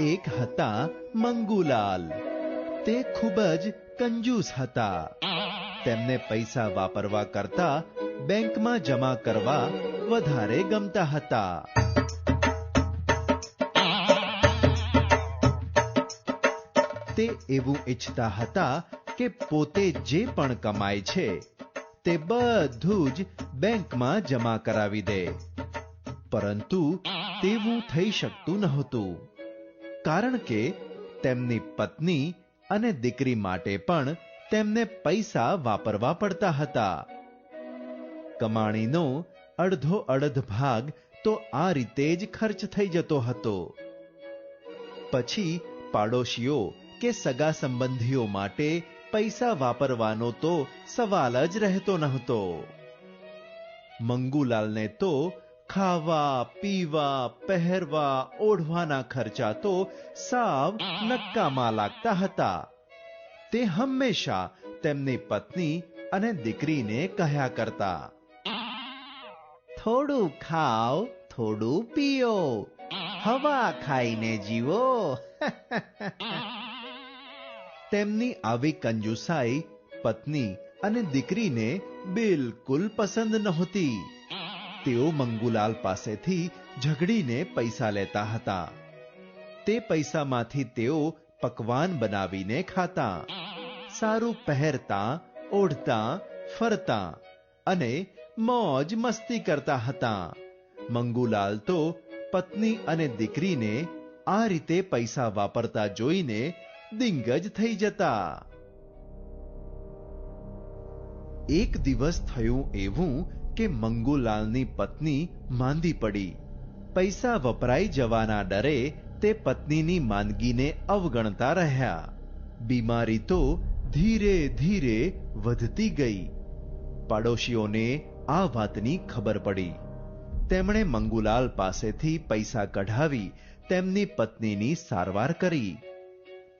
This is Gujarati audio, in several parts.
એક હતા મંગુલાલ. તે ખૂબ જ કંજૂસ હતા. તેમને પૈસા વાપરવા કરતા બેંકમાં જમા કરવા વધારે ગમતા હતા. તે એવું ઈચ્છતા હતા કે પોતે જે પણ કમાય છે, તે બધું જ બેંકમાં જમા કરાવી દે. પરંતુ તેવું થઈ શકતું નહોતું. કારણ કે તેમની પત્ની અને દીકરી માટે પણ તેમને પૈસા વાપરવા પડતા હતા. કમાણીનો અડધો અડધ ભાગ તો આ રીતે જ ખર્ચ થઈ જતો હતો. પછી પાડોશીઓ કે સગા સંબંધીઓ માટે પૈસા વાપરવાનો તો સવાલ જ રહેતો નહોતો. મંગુલાલને તો ખાવા, પીવા, પહેરવા, ઓઢવાના ખર્ચા તો સાવ નક્કામાં લાગતા હતા. તે હંમેશા તેમની પત્ની અને દીકરીને કહ્યા કરતા, થોડું ખાઓ, થોડું પીઓ. હવા ખાઈને જીવો. તેમની આવી કંજુસાઈ પત્ની અને દીકરીને બિલકુલ પસંદ નહોતી. તેઓ મંગુલાલ પાસેથી ઝઘડીને પૈસા લેતા હતા. તે પૈસામાંથી તેઓ પકવાન બનાવીને ખાતા. સારું પહેરતા, ઓઢતા, ફરતા અને મોજ મસ્તી કરતા હતા. મંગુલાલ તો પત્ની અને દીકરીને આ રીતે પૈસા વાપરતા જોઈને દિંગજ થઈ જતા. એક દિવસ થયું એવું કે મંગુલાલની પત્ની માંદી પડી. પૈસા વપરાઈ જવાના ડરે તે પત્નીની માંદગીને અવગણતા રહ્યા. બીમારી તો ધીરે ધીરે વધતી ગઈ. પાડોશીઓને આ વાતની ખબર પડી. તેમણે મંગુલાલ પાસેથી પૈસા કઢાવી, તેમની પત્નીની સારવાર કરી.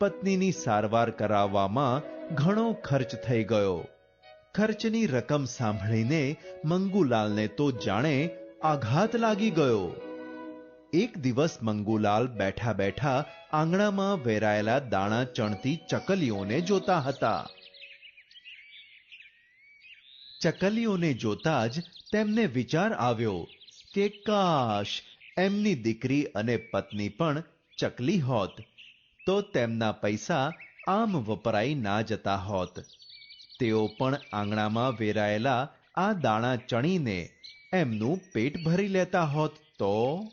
પત્નીની સારવાર કરાવવામાં ઘણો ખર્ચ થઈ ગયો. ખર્ચની રકમ સાંભળીને મંગુલાલને તો જાણે આઘાત લાગી ગયો. એક દિવસ મંગુલાલ બેઠા બેઠા આંગણામાં વેરાયેલા દાણા ચણતી ચકલીઓને જોતા હતા. ચકલીઓને જોતા જ તેમને વિચાર આવ્યો કે કાશ એમની દીકરી અને પત્ની પણ ચકલી હોત, તો તેમના પૈસા આમ વપરાઈ ના જતા હોત. તેઓ પણ આંગણામાં વેરાયેલા આ દાણા ચણીને એમનું પેટ ભરી લેતા હોત તો?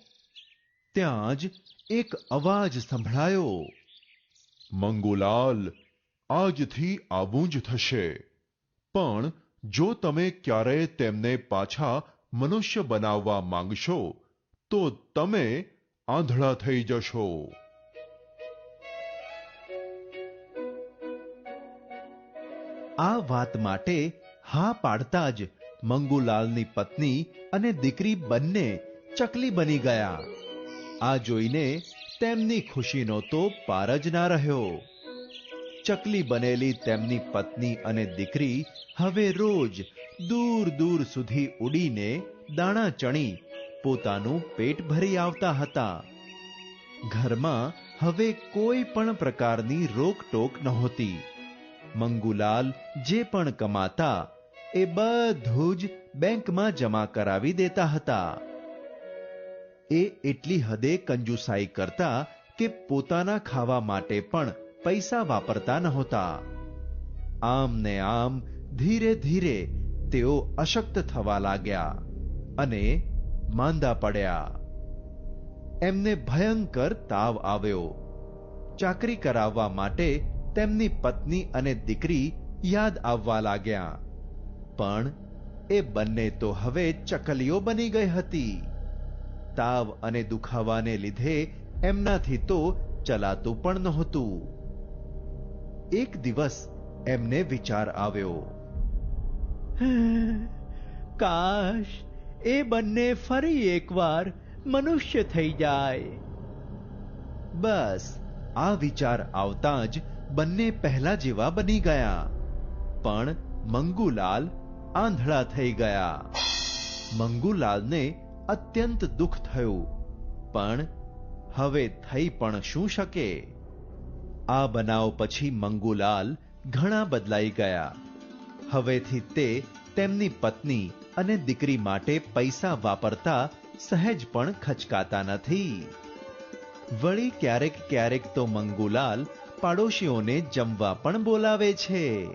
ત્યાં જ એક અવાજ સંભળાયો. મંગુલાલ, આજથી આવું જ થશે. પણ જો તમે ક્યારેય તેમને પાછા મનુષ્ય બનાવવા માંગશો, તો તમે આંધળા થઈ જશો. આ વાત માટે હા પાડતા જ મંગુલાલની પત્ની અને દીકરી બંને ચકલી બની ગયા. આ જોઈને તેમની ખુશીનો તો પાર જ ના રહ્યો. ચકલી બનેલી તેમની પત્ની અને દીકરી હવે રોજ દૂર દૂર સુધી ઉડીને દાણા ચણી પોતાનું પેટ ભરી આવતા હતા. ઘરમાં હવે કોઈ પણ પ્રકારની રોકટોક નહોતી. મંગુલાલ જે પણ કમાતા, એ બધું જ બેંકમાં જમા કરાવી દેતા હતા. એ એટલી હદે કંજુસાઈ કરતા કે પોતાના ખાવા માટે પણ પૈસા વાપરતા નહોતા. આમ ને આમ ધીરે ધીરે તેઓ અશક્ત થવા લાગ્યા અને માંદા પડ્યા. એમને ભયંકર તાવ આવ્યો. ચાકરી કરાવવા માટે તેમની પત્ની અને દીકરી યાદ આવવા લાગ્યા. પણ એ બંને તો હવે ચકલીઓ બની ગઈ હતી. તાવ અને દુખાવાને લીધે એમનાથી તો ચલાતું પણ નહોતું. એક દિવસ એમને વિચાર આવ્યો. કાશ એ બંને ફરી એકવાર મનુષ્ય થઈ જાય. બસ, આ વિચાર આવતા જ બંને પહેલા જેવા બની ગયા. પણ મંગુલાલ આંધળા થઈ ગયા. મંગુલાલને અત્યંત દુઃખ થયું. પણ હવે થઈ પણ શું શકે? આ બનાવ પછી મંગુલાલ ઘણા બદલાઈ ગયા. હવેથી તે તેમની પત્ની અને દીકરી માટે પૈસા વાપરતા સહેજ પણ ખચકાતા નથી. વળી ક્યારેક ક્યારેક તો મંગુલાલ પાડોશીઓને જમવા પણ બોલાવે છે.